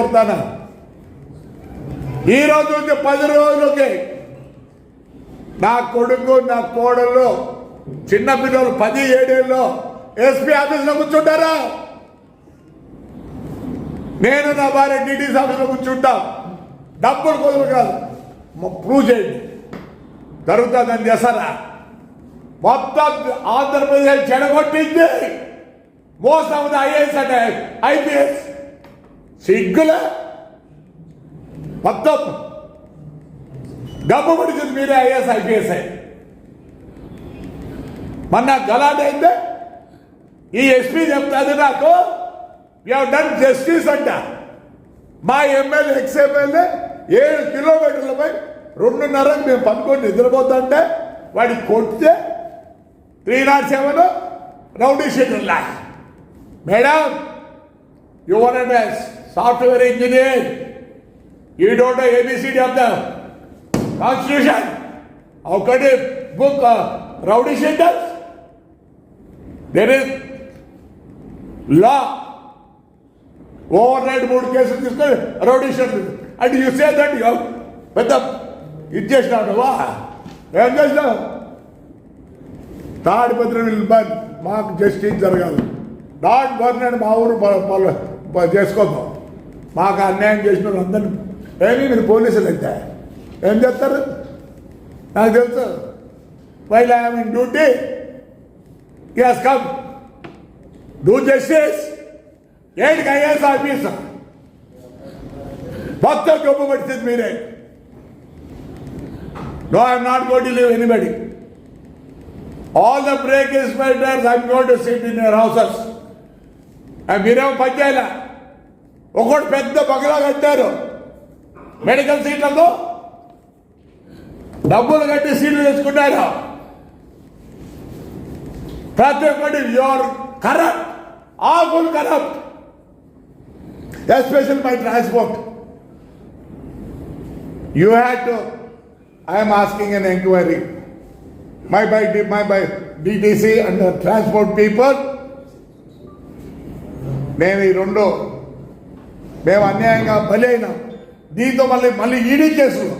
కోరుతాను? ఈ రోజు నుంచి పది రోజులకి నా కొడుకు నా కోడలు చిన్న పిల్లలు పది ఏడేళ్ళు ఎస్పీ ఆఫీస్లో కూర్చుంటారా? నేను నా భార్య డిటీసీ ఆఫీస్లో కూర్చుంటా. డబ్బులు కుదరు కాదు. ప్రూవ్ చేయండి. జరుగుతుందని చేస్తారా? మొత్తం ఆంధ్రప్రదేశ్ చెడగొట్టింది మోసం ఐఏఎస్ అంటే ఐపీఎస్. సిగ్గుల? మొత్తం. డబ్బు పడిచింది మీరే ఐఏఎస్ ఐపీఎస్ మొన్న గలాట్ అయిందే ఈ ఎస్పీ చెప్తాది నాకు యూ డన్ జస్టిస్ అంట. మా ఎమ్మెల్యే ఎక్స్ ఎమ్మెల్యే ఏడు కిలోమీటర్లపై రెండున్నర మేము పనుకొని నిద్రపోతుంటే వాడి కొడితే three not seven rowdy schedule law madam you address software engineer. You don't ABCD of the constitution ఒకటి book rowdy sheeters there is law overnight మూడు కేసులు తీసుకొని రౌడీషన్ అంటే యూ సే దట్ యూ పెద్ద ఇది చేసినాడు వా ఏం చేసినావు? తాడిపత్రి నిలబడి మాకు జస్టిస్ జరగాలి. డాట్ బర్న్ మా ఊరు ప- చేసుకోద్దాం మాకు అన్యాయం చేసిన వాళ్ళు అందరినీ ఏమి మీరు పోలీసులు అయితే ఏం చేస్తారు? నాకు తెలుసు. While I'm in duty yes come do justice ఏంటి ఐఏఎస్ ఆఫీసర్ మొత్తం డబ్బు పడుతుంది మీరే. No I'm not got to leave anybody all the break inspectors I'm got to sit in your houses మీరేమో పనిచేయాల ఒకటి పెద్ద బగలా కట్టారు. మెడికల్ సీట్లతో డబ్బులు కట్టి సీట్లు తెచ్చుకున్నారు. ప్రతి ఒక్కటి your corrupt all corrupt. Especial my transport. You had to I'm asking an enquiry. My by my by DTC and transport people. నేను ఈ రెండు మేము అన్యాయంగా బలి అయినాం. దీంతో మళ్ళీ మళ్ళీ ఈడీ కేసులు.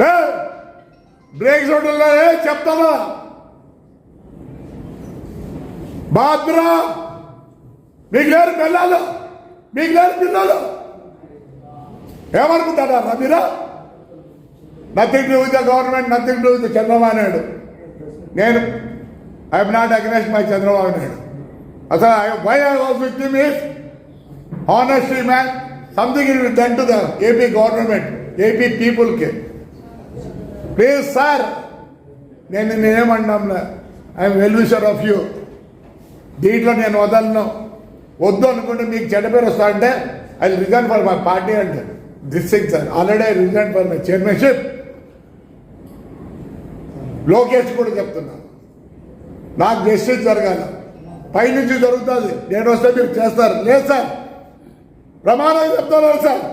లే బ్రేక్స్ హోటల్లో ఏ చెప్తానా బాద్రా మీకు లేరు పిల్లలు మీకు లేరు పిల్లలు. ఏమనుకుంటారా మీరా nothing to with the government nothing to with Chandrababu Naidu. నేను I'm not against my Chandrababu Naidu. అసలు I why I was with means is honestly man something it done to the AP government AP పీపుల్కి please sir నేను నేనేమన్నాంలే I'm well wisher of you దీంట్లో నేను వదలను. వద్దు అనుకుంటే మీకు చెడ్డ పేరు వస్తా అంటే I resign for my party అంటే this thing sir already I resign for my chairmanship Lokesh కూడా చెప్తున్నా. నాకు జస్టిస్ జరగాలి. పైనుంచి జరుగుతుంది. నేను వస్తే మీరు చేస్తారు. లేదు సార్ ప్రమాణం చెప్తున్నారు సార్.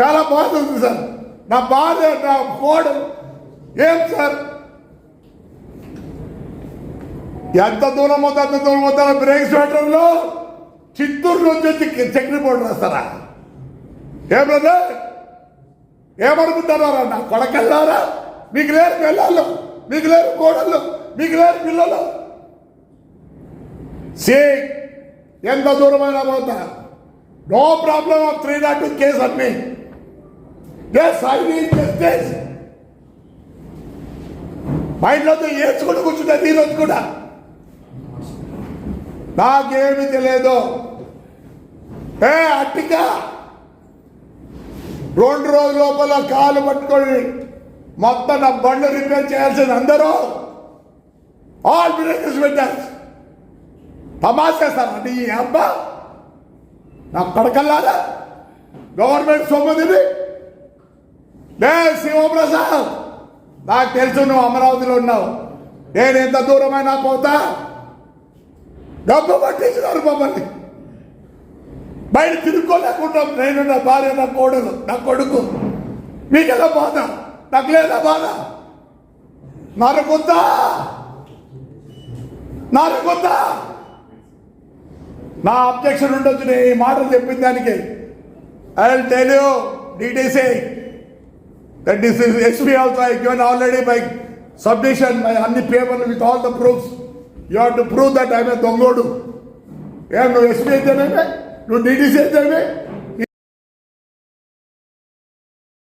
చాలా బాధ ఉంది సార్. నా బాధ నా కోడు ఏం సార్? ఎంత దూరం పోతే అంత దూరం పోతారా బ్రేక్ స్వెటర్లో చిత్తూరు నుంచి వచ్చి చక్రి రిపోర్ట్ రాస్తారా? ఏం బ్రదర్? ఏమనుకుంటున్నారా నా కొడకెళ్ళారా మీకు లేరు పిల్లలు మీకు లేరు కోడళ్ళు మీకు లేరు పిల్లలు. సే ఎంత దూరమైనా పోతారా? No problem of three not two case అన్ని ఎస్ ఐ నీడ్ జస్టిస్ మైండ్లో ఏడ్చుకుంటూ కూర్చుంటా ఈ కూడా నాకేమి తెలియదు. ఏ అట్టిక? రెండు రోజుల లోపల కాలు పట్టుకొని మొత్తం నా బండ్లు రిపేర్ చేయాల్సింది అందరూ ఆల్ బిజినెస్ పెట్టారు. తమాషేస్తారు అంటే ఈ అబ్బా. నా కడకల్లాగా గవర్నమెంట్ సొమ్ముదిది లే శివప్రసాద్ నాకు తెలుసు నువ్వు అమరావతిలో ఉన్నావు. నేను ఎంత దూరమైనా పోతా? డబ్బు పట్టించినారు మమ్మల్ని. బయట తిరుక్కోలేకుండా నేను నా భార్య నా కోడలు నా కొడుకు. మీకెలా బాధ? నాకు లేదా బాధ? నరకొద్దా? నరకొద్దా? నా అబ్జెక్షన్ ఉండొచ్చు నేను ఈ మాటలు చెప్పిన దానికి. I will tell you DTC that is is SP also I given already by submission my అన్ని పేపర్లు with all the proofs you have to prove that I may దొంగోడు ఏం నువ్వు ఎస్పీ అయితేనేమే నువ్వు డీటీసీ అయితేనే